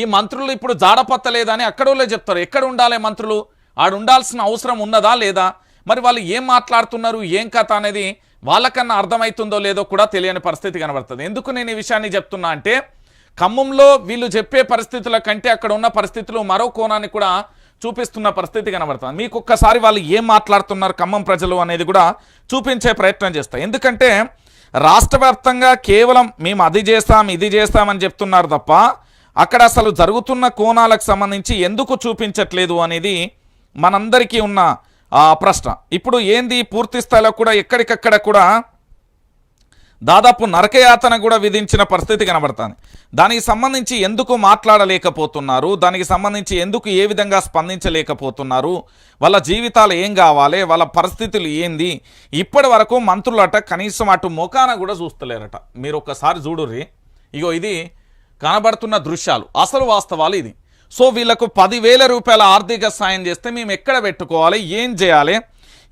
ఈ మంత్రులు ఇప్పుడు జాడపత్తలేదని అక్కడోళ్ళే చెప్తారు. ఎక్కడ ఉండాలి మంత్రులు? ఆడు ఉండాల్సిన అవసరం ఉన్నదా లేదా? మరి వాళ్ళు ఏం మాట్లాడుతున్నారు? ఏం కథ అనేది వాళ్ళకన్నా అర్థమవుతుందో లేదో కూడా తెలియని పరిస్థితి కనబడుతుంది. ఎందుకు నేను ఈ విషయాన్ని చెప్తున్నా అంటే ఖమ్మంలో వీళ్ళు చెప్పే పరిస్థితుల కంటే అక్కడ ఉన్న పరిస్థితులు మరో కోణాన్ని కూడా చూపిస్తున్న పరిస్థితి కనబడుతుంది. మీకు ఒక్కసారి వాళ్ళు ఏం మాట్లాడుతున్నారు ఖమ్మం ప్రజలు అనేది కూడా చూపించే ప్రయత్నం చేస్తాయి ఎందుకంటే రాష్ట్ర కేవలం మేము అది చేస్తాం ఇది చేస్తామని చెప్తున్నారు తప్ప అక్కడ అసలు జరుగుతున్న కోణాలకు సంబంధించి ఎందుకు చూపించట్లేదు అనేది మనందరికీ ఉన్న ప్రశ్న. ఇప్పుడు ఏంది పూర్తి స్థాయిలో కూడా ఎక్కడికక్కడ కూడా దాదాపు నరకయాతన కూడా విధించిన పరిస్థితి కనబడుతుంది. దానికి సంబంధించి ఎందుకు మాట్లాడలేకపోతున్నారు? దానికి సంబంధించి ఎందుకు ఏ విధంగా స్పందించలేకపోతున్నారు? వాళ్ళ జీవితాలు ఏం కావాలి? వాళ్ళ పరిస్థితులు ఏంది? ఇప్పటి వరకు మంత్రులట కనీసం అటు ముఖాన కూడా చూస్తలేరట. మీరు ఒక్కసారి చూడుర్రి. ఇగో ఇది కనబడుతున్న దృశ్యాలు. అసలు వాస్తవాలు ఇది. సో వీళ్ళకు పదివేల రూపాయల ఆర్థిక సాయం చేస్తే మేము ఎక్కడ పెట్టుకోవాలి? ఏం చేయాలి?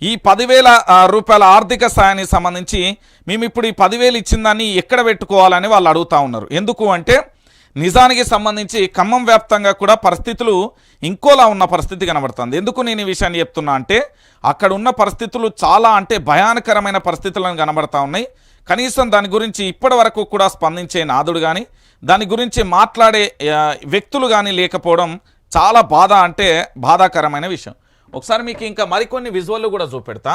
ఈ పదివేల రూపాయల ఆర్థిక సాయానికి సంబంధించి మేము ఇప్పుడు ఈ పదివేలు ఇచ్చిన దాన్ని ఎక్కడ పెట్టుకోవాలని వాళ్ళు అడుగుతా ఉన్నారు. ఎందుకు అంటే నిజానికి సంబంధించి ఖమ్మం వ్యాప్తంగా కూడా పరిస్థితులు ఇంకోలా ఉన్న పరిస్థితి కనబడుతుంది. ఎందుకు నేను ఈ విషయాన్ని చెప్తున్నా అంటే అక్కడ ఉన్న పరిస్థితులు చాలా అంటే భయానకరమైన పరిస్థితులను కనబడతా ఉన్నాయి. కనీసం దాని గురించి ఇప్పటి వరకు కూడా స్పందించే నాదుడు కానీ దాని గురించి మాట్లాడే వ్యక్తులు కానీ లేకపోవడం చాలా బాధ అంటే బాధాకరమైన విషయం. ఒకసారి మీకు ఇంకా మరికొన్ని విజువల్లు కూడా చూపెడతా.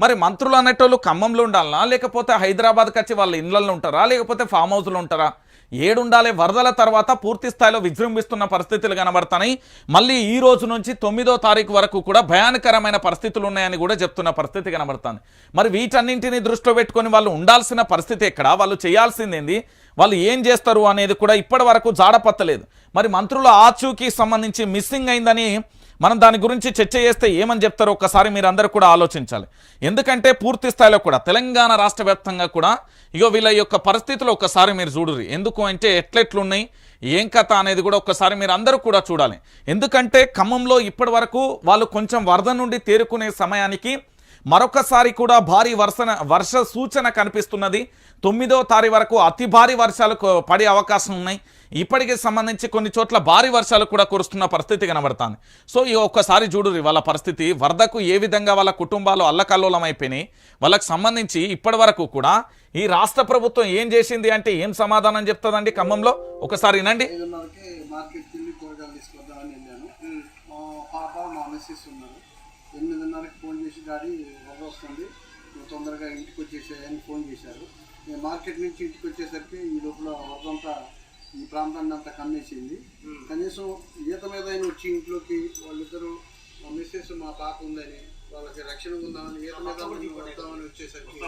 మరి మంత్రులు అనేటోళ్ళు ఖమ్మంలో ఉండాలనా? లేకపోతే హైదరాబాద్కి వచ్చి వాళ్ళ ఇళ్ళల్లో ఉంటారా? లేకపోతే ఫామ్ హౌస్లో ఉంటారా? ఏడుండాలి వరదల తర్వాత పూర్తి స్థాయిలో విజృంభిస్తున్న పరిస్థితులు కనబడతాయి మళ్ళీ ఈ రోజు నుంచి తొమ్మిదో తారీఖు వరకు కూడా భయానకరమైన పరిస్థితులు ఉన్నాయని కూడా చెప్తున్న పరిస్థితి కనబడుతుంది. మరి వీటన్నింటినీ దృష్టిలో పెట్టుకొని వాళ్ళు ఉండాల్సిన పరిస్థితి ఎక్కడ? వాళ్ళు చేయాల్సిందేంది వాళ్ళు ఏం చేస్తారు అనేది కూడా ఇప్పటి వరకు జాడపత్తలేదు. మరి మంత్రుల ఆచూకీ సంబంధించి మిస్సింగ్ అయిందని మనం దాని గురించి చర్చ చేస్తే ఏమని చెప్తారో ఒక్కసారి మీరందరూ కూడా ఆలోచించాలి. ఎందుకంటే పూర్తి స్థాయిలో కూడా తెలంగాణ రాష్ట్ర వ్యాప్తంగా కూడా ఇగో వీళ్ళ యొక్క పరిస్థితులు ఒక్కసారి మీరు చూడరు ఎందుకు అంటే ఎట్లెట్లున్నాయి ఏం కథ అనేది కూడా ఒక్కసారి మీరు అందరూ కూడా చూడాలి. ఎందుకంటే ఖమ్మంలో ఇప్పటి వరకు వాళ్ళు కొంచెం వరద నుండి తేరుకునే సమయానికి మరొకసారి కూడా భారీ వర్షన వర్ష సూచన కనిపిస్తున్నది. తొమ్మిదో తారీఖు వరకు అతి భారీ వర్షాలు పడే అవకాశం ఉన్నాయి. ఇప్పటికి సంబంధించి కొన్ని చోట్ల భారీ వర్షాలు కూడా కురుస్తున్న పరిస్థితి కనబడుతుంది. సో ఈ ఒక్కసారి చూడుర్రి వాళ్ళ పరిస్థితి. వరదకు ఏ విధంగా వాళ్ళ కుటుంబాలు అల్లకల్లోలం అయిపోయినాయి వాళ్ళకు సంబంధించి ఇప్పటి కూడా ఈ రాష్ట్ర ప్రభుత్వం ఏం చేసింది అంటే ఏం సమాధానం చెప్తుందండి ఖమ్మంలో? ఒకసారి వినండి. కూరగాయలు తీసుకొద్దామని వెళ్ళాను. పాప మా మిస్సెస్ ఉన్నారు. ఎనిమిదిన్నరకి ఫోన్ చేసి డాడీ వరద వస్తుంది. నువ్వు తొందరగా ఇంటికి వచ్చేసేయని ఫోన్ చేశారు. నేను మార్కెట్ నుంచి ఇంటికి వచ్చేసరికి ఈ లోపల వరదంతా ఈ ప్రాంతాన్ని అంతా కమ్మేసింది. కనీసం ఈత మీద అయినా వచ్చి ఇంట్లోకి వాళ్ళిద్దరూ మా మిస్సెస్ మా పాప ఉందని వాళ్ళకి రక్షణ ఉందామని ఈత మీద వద్దామని వచ్చేసరికి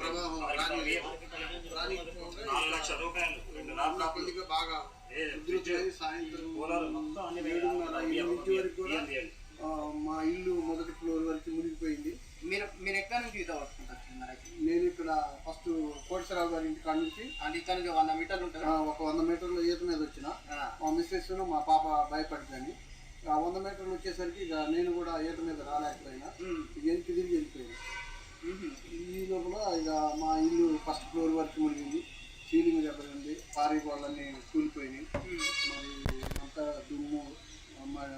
ప్రవాహం రాని రాని నా కొద్దిగా బాగా సాయంత్రం ఏడున్నర వరకు కూడా మా ఇల్లు మొదటి ఫ్లోర్ వరకు మునిగిపోయింది. మీరు మీరు ఎక్కడి నుంచి ఈత పట్టుకుంటారు నేను ఇక్కడ ఫస్ట్ కోటసరావు గారి ఇంటి కాడ నుంచి అంటే ఇక్కడ నుంచి వంద మీటర్లు ఉంటుంది? ఒక వంద మీటర్ల ఈత మీద వచ్చిన. మా మిస్సెస్ మా పాప భయపడిపోయింది. ఆ వంద మీటర్లు వచ్చేసరికి ఇక నేను కూడా ఈత మీద రాలేకపోయినా. వెనక్కి తిరిగి వెళ్ళిపోయాను. ఈ లోపల ఇక మా ఇల్లు ఫస్ట్ ఫ్లోర్ వరకు మునిగింది. సీలింగ్ దెబ్బతింది పారి గోళ్ళన్నీ కూలిపోయినాయి. మరి అంతా దుమ్ము మరి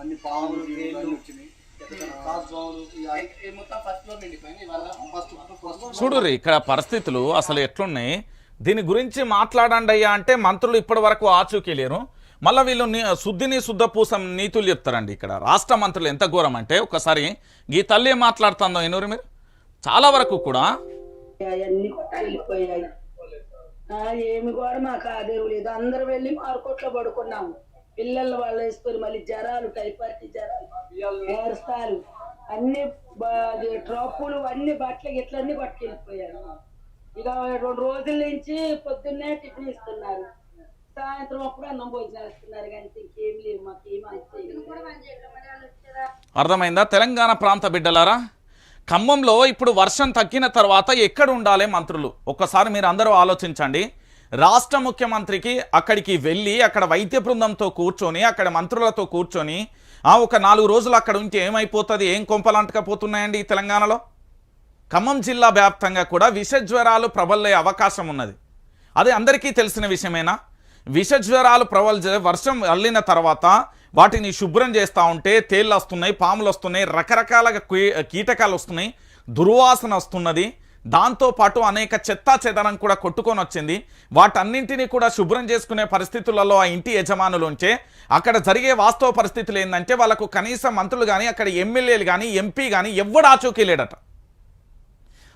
అన్ని పాములు చూడుర్రి ఇక్కడ పరిస్థితులు అసలు ఎట్లున్నాయి? దీని గురించి మాట్లాడండి అయ్యా అంటే మంత్రులు ఇప్పటి వరకు ఆచూకీ లేరు. మళ్ళీ వీళ్ళు శుద్ధిని శుద్ధ పూసం నీతులు చెప్తారండి ఇక్కడ. రాష్ట్ర మంత్రులు ఎంత ఘోరం అంటే ఒకసారి ఈ తల్లి ఏం మాట్లాడుతుందో ఎన్నూరు మీరు? చాలా వరకు కూడా ఏమి కూడా మాకు ఆదేరు లేదు. అందరం వెళ్ళి మార్కెట్లో పడుకున్నాము. పిల్లలు వాళ్ళు వేసుకొని మళ్ళీ జ్వరాలు టైఫాయిడ్ జ్వరాలు ఏరుస్తారు అన్ని ట్రప్పులు అన్ని బట్టలు గిట్లన్నీ పట్టుకెళ్ళిపోయారు. ఇక రెండు రోజుల నుంచి పొద్దున్నే టిఫిన్ ఇస్తున్నారు. సాయంత్రం అప్పుడు అన్నం భోజనం ఇస్తున్నారు కానీ ఇంకేం లేవు మాకు అర్థమైందా? తెలంగాణ ప్రాంత బిడ్డలారా ఖమ్మంలో ఇప్పుడు వర్షం తగ్గిన తర్వాత ఎక్కడ ఉండాలి మంత్రులు? ఒక్కసారి మీరు అందరూ ఆలోచించండి. రాష్ట్ర ముఖ్యమంత్రికి అక్కడికి వెళ్ళి అక్కడ వైద్య బృందంతో కూర్చొని అక్కడ మంత్రులతో కూర్చొని ఆ ఒక నాలుగు రోజులు అక్కడ ఉంటే ఏమైపోతుంది? ఏం కొంపలంటకపోతున్నాయండి ఈ తెలంగాణలో? ఖమ్మం జిల్లా వ్యాప్తంగా కూడా విష జ్వరాలు అవకాశం ఉన్నది. అది అందరికీ తెలిసిన విషయమేనా? విష జ్వరాలు ప్రబల వర్షం అల్లిన తర్వాత వాటిని శుభ్రం చేస్తూ ఉంటే తేళ్ళు వస్తున్నాయి పాములు వస్తున్నాయి రకరకాల కీటకాలు వస్తున్నాయి దుర్వాసన వస్తున్నది. దాంతోపాటు అనేక చెత్తా చెదనం కూడా కొట్టుకొని వచ్చింది. వాటన్నింటినీ కూడా శుభ్రం చేసుకునే పరిస్థితులలో ఆ ఇంటి యజమానులు ఉంటే అక్కడ జరిగే వాస్తవ పరిస్థితులు ఏంటంటే వాళ్ళకు కనీసం మంత్రులు కానీ అక్కడ ఎమ్మెల్యేలు కానీ ఎంపీ కానీ ఎవడు ఆచూకీ లేడట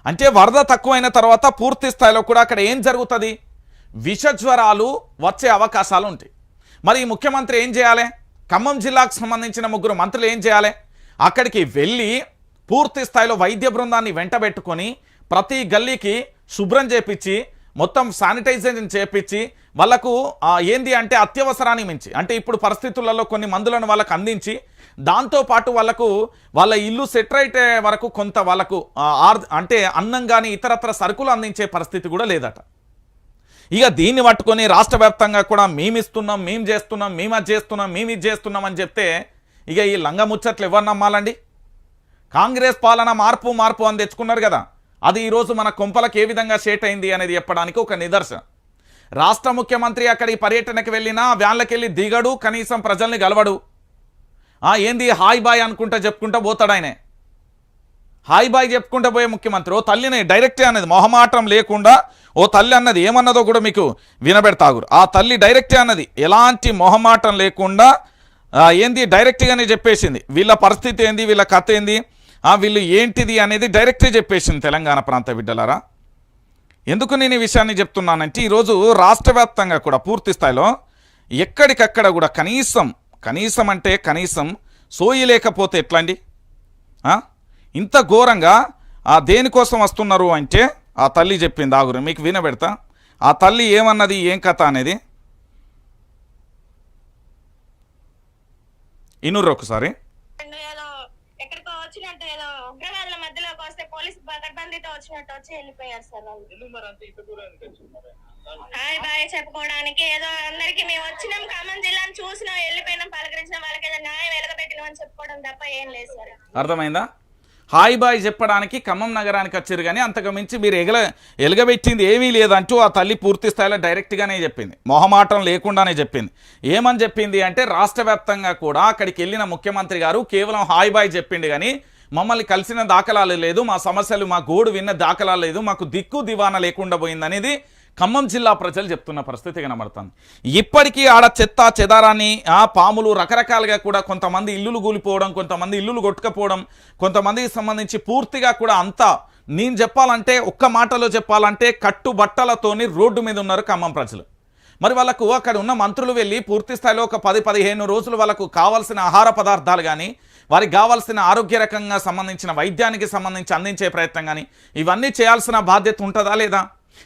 అంటే వరద తక్కువైన తర్వాత పూర్తి స్థాయిలో కూడా అక్కడ ఏం జరుగుతుంది? విష జ్వరాలు వచ్చే అవకాశాలు ఉంటాయి మరి ఈ ముఖ్యమంత్రి ఏం చేయాలి? ఖమ్మం జిల్లాకు సంబంధించిన ముగ్గురు మంత్రులు ఏం చేయాలి? అక్కడికి వెళ్ళి పూర్తి స్థాయిలో వైద్య బృందాన్ని వెంటబెట్టుకొని ప్రతి గల్లీకి శుభ్రం చేపించి మొత్తం శానిటైజేషన్ చేపించి వాళ్ళకు ఏంది అంటే అత్యవసరాన్ని మించి అంటే ఇప్పుడు పరిస్థితులలో కొన్ని మందులను వాళ్ళకు అందించి దాంతోపాటు వాళ్ళకు వాళ్ళ ఇల్లు సెటర్ అయితే వరకు కొంత వాళ్ళకు ఆర్ అంటే అన్నం కానీ ఇతరత్ర సరుకులు అందించే పరిస్థితి కూడా లేదట. ఇక దీన్ని పట్టుకొని రాష్ట్ర వ్యాప్తంగా కూడా మేము ఇస్తున్నాం మేము చేస్తున్నాం మేము అది చేస్తున్నాం మేము ఇది చేస్తున్నాం అని చెప్తే ఇక ఈ లంగముచ్చట్లు ఎవరు నమ్మాలండి? కాంగ్రెస్ పాలన మార్పు మార్పు అని తెచ్చుకున్నారు కదా. అది ఈరోజు మన కొంపలకు ఏ విధంగా షేట్ అయింది అనేది చెప్పడానికి ఒక నిదర్శనం. రాష్ట్ర ముఖ్యమంత్రి అక్కడి పర్యటనకి వెళ్ళినా వ్యాన్లకెళ్ళి దిగడు కనీసం ప్రజల్ని గలవడు. ఏంది హాయ్ బాయ్ అనుకుంటా చెప్పుకుంటా పోతాడు ఆయనే. హాయ్ బాయ్ చెప్పుకుంటా పోయే ముఖ్యమంత్రి ఓ తల్లిని డైరెక్టే అన్నది మొహమాటం లేకుండా ఓ తల్లి అన్నది ఏమన్నదో కూడా మీకు వినబెడతాగురు. ఆ తల్లి డైరెక్టే అన్నది ఎలాంటి మొహమాటం లేకుండా ఏంది డైరెక్ట్గానే చెప్పేసింది. వీళ్ళ పరిస్థితి ఏంది వీళ్ళ కథ ఏంది వీళ్ళు ఏంటిది అనేది డైరెక్ట్గా చెప్పేసింది తెలంగాణ ప్రాంత బిడ్డలారా? ఎందుకు నేను ఈ విషయాన్ని చెప్తున్నానంటే ఈరోజు రాష్ట్ర వ్యాప్తంగా కూడా పూర్తి స్థాయిలో ఎక్కడికక్కడ కూడా కనీసం కనీసం అంటే కనీసం సోయి లేకపోతే ఎట్లా అండి ఇంత ఘోరంగా ఆ దేనికోసం వస్తున్నారు అంటే ఆ తల్లి చెప్పింది ఆగురు మీకు వినబెడతా. ఆ తల్లి ఏమన్నది ఏం కథ అనేది? ఇనుర్రు ఒకసారి అండ్ ఏదో ఎక్కడికో వచ్చినట్టు ఏదో ఉగ్రవాదుల మధ్యలోకి వస్తే పోలీసు పకడ్బందీతో వచ్చినట్టు వచ్చి వెళ్ళిపోయారు సార్ వాళ్ళు. హాయ్ బాయ్ చెప్పుకోవడానికి ఏదో అందరికి మేము వచ్చినాం ఖమ్మం జిల్లాను చూసినాం వెళ్ళిపోయినాం పలకరించిన వాళ్ళకి ఏదో న్యాయం వెలగబెట్టినాం అని చెప్పుకోవడం తప్ప ఏం లేదు సార్. అర్థమైందా? హాయ్ బాయ్ చెప్పడానికి ఖమ్మం నగరానికి వచ్చారు కానీ అంతకు మించి మీరు ఎగల ఎలగబెట్టింది ఏమీ లేదంటూ ఆ తల్లి పూర్తి స్థాయిలో డైరెక్ట్గానే చెప్పింది. మొహమాటం లేకుండానే చెప్పింది. ఏమని చెప్పింది అంటే రాష్ట్ర వ్యాప్తంగా కూడా అక్కడికి వెళ్ళిన ముఖ్యమంత్రి గారు కేవలం హాయ్ బాయ్ చెప్పిండు కానీ మమ్మల్ని కలిసిన దాఖలాలు లేదు మా సమస్యలు మా గోడు విన్న దాఖలాలు లేదు మాకు దిక్కు దివాన లేకుండా పోయిందనేది ఖమ్మం జిల్లా ప్రజలు చెప్తున్న పరిస్థితి కనబడుతుంది. ఇప్పటికీ ఆడ చెత్త చెదారాన్ని ఆ పాములు రకరకాలుగా కూడా కొంతమంది ఇల్లులు కూలిపోవడం కొంతమంది ఇల్లులు కొట్టుకపోవడం కొంతమందికి సంబంధించి పూర్తిగా కూడా అంతా నేను చెప్పాలంటే ఒక్క మాటలో చెప్పాలంటే కట్టుబట్టలతోని రోడ్డు మీద ఉన్నారు ఖమ్మం ప్రజలు. మరి వాళ్ళకు అక్కడ ఉన్న మంత్రులు వెళ్ళి పూర్తి స్థాయిలో ఒక పది పదిహేను రోజులు వాళ్ళకు కావాల్సిన ఆహార పదార్థాలు కానీ వారికి కావాల్సిన ఆరోగ్య రకంగా సంబంధించిన వైద్యానికి సంబంధించి అందించే ప్రయత్నం కానీ ఇవన్నీ చేయాల్సిన బాధ్యత ఉంటుందా లేదా?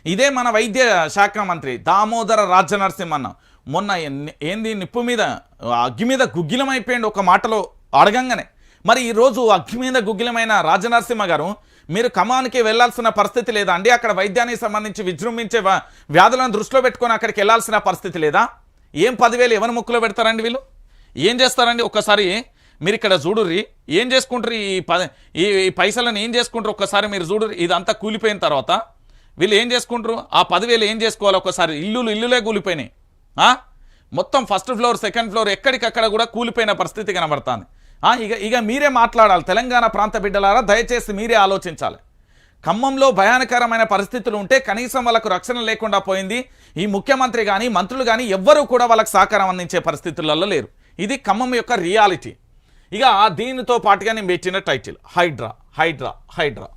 ఇదే మన వైద్య శాఖ మంత్రి దామోదర రాజనరసింహన్న. మొన్న ఏంది నిప్పు మీద అగ్గి మీద గుగ్గిలం అయిపోయింది ఒక మాటలో అడగంగానే. మరి ఈరోజు అగ్గి మీద గుగ్గిలమైన రాజనరసింహ గారు మీరు ఖమ్మానికి వెళ్ళాల్సిన పరిస్థితి లేదా? అండి అక్కడ వైద్యానికి సంబంధించి విజృంభించే వ్యాధులను దృష్టిలో పెట్టుకొని అక్కడికి వెళ్ళాల్సిన పరిస్థితి లేదా? ఏం పదివేలు ఎవరి ముక్కులో పెడతారండి వీళ్ళు? ఏం చేస్తారండి? ఒక్కసారి మీరు ఇక్కడ చూడుర్రి. ఏం చేసుకుంటారు ఈ ప ఈ పైసలను ఏం చేసుకుంటారు ఒక్కసారి మీరు చూడుర్రి. ఇదంతా కూలిపోయిన తర్వాత వీళ్ళు ఏం చేసుకుంటారు ఆ పదివేలు ఏం చేసుకోవాలి? ఒక్కసారి ఇల్లులు ఇల్లులే కూలిపోయినాయి. మొత్తం ఫస్ట్ ఫ్లోర్ సెకండ్ ఫ్లోర్ ఎక్కడికక్కడ కూడా కూలిపోయిన పరిస్థితి కనబడుతుంది. ఇక ఇక మీరే మాట్లాడాలి. తెలంగాణ ప్రాంత బిడ్డలారా దయచేసి మీరే ఆలోచించాలి. ఖమ్మంలో భయానకరమైన పరిస్థితులు ఉంటే కనీసం వాళ్ళకు రక్షణ లేకుండా పోయింది ఈ ముఖ్యమంత్రి కానీ మంత్రులు కానీ ఎవ్వరూ కూడా వాళ్ళకు సహకారం అందించే పరిస్థితులలో లేరు. ఇది ఖమ్మం యొక్క రియాలిటీ. ఇక దీనితో పాటుగా నేను పెట్టిన టైటిల్ హైడ్రా హైడ్రా హైడ్రా.